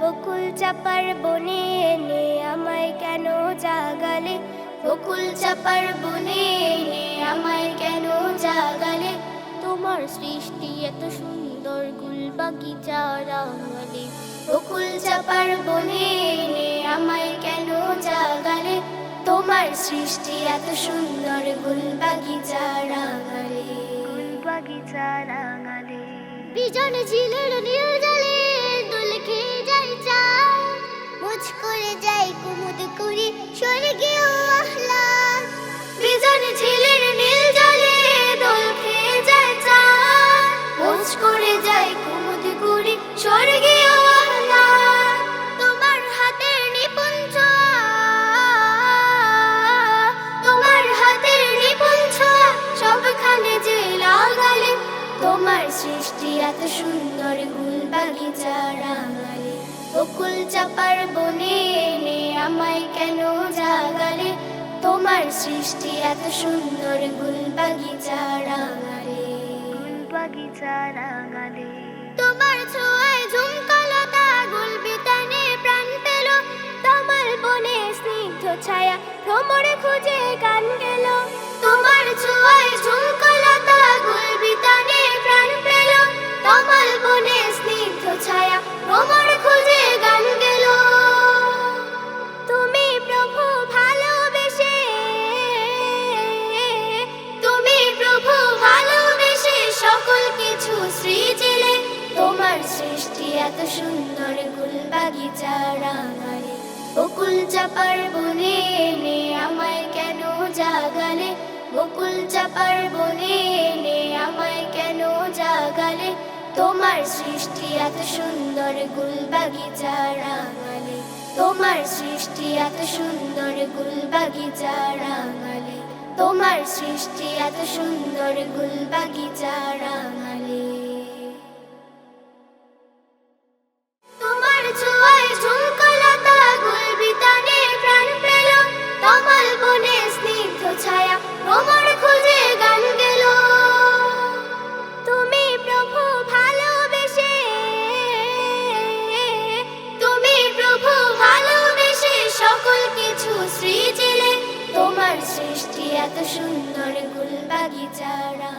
বকুল চাপার বনে এনে আমায় কেন জাগালে? বকুল চাপার বনে এনে আমায় কেন জাগালে? তোমার সৃষ্টি এত সুন্দর গুল বাগিচা রাঙালে বকুল চাপার বনে এনে আমায় কেন জাগালে? তোমার সৃষ্টি এত সুন্দর গুল বাগিচা রাঙালে গুল বাগিচা রাঙালে বিজন ঝিলের নীল জলে দোল খেয়ে যায় চা মুছ করে যায় কুমুদ করে স্বর্গীয় আহ্লাদ। তোমার হাতের সবখানে যে তোমার সৃষ্টি এত সুন্দর গুল বাগিচা রাঙালে। বকুল চাপার বনে এনে আমায় কেন জাগালে? তোমার সৃষ্টি এত সুন্দর গুল বাগিচা রাঙালে। গুল বাগিচা রাঙালে। ছায়া ভ্রমরে খুঁজে গান গেল। তোমার ছোঁয়ায় ঝুমকালতা গুল বিতানে প্রাণ পেল। তোমার বনে স্নিগ্ধ ছায়া ভ্রমরে খুঁজে গান গেল। তুমি প্রভু ভালোবেসে, তুমি প্রভু ভালোবেসে সকল কিছু সৃজিলে। তোমার সৃষ্টি এত সুন্দর গুল বাগিচা বকুল চাপার জাগালে? বকুল চাপার বনে এনে আমায় কেন জাগালে? তোমার সৃষ্টি এত সুন্দর গুল বাগিচা রাঙালে তোমার সৃষ্টি এত সুন্দর গুল বাগিচা রাঙালে তোমার সৃষ্টি এত সুন্দর গুল বাগিচা রাঙালে সুন্দর গুল বাগিচারা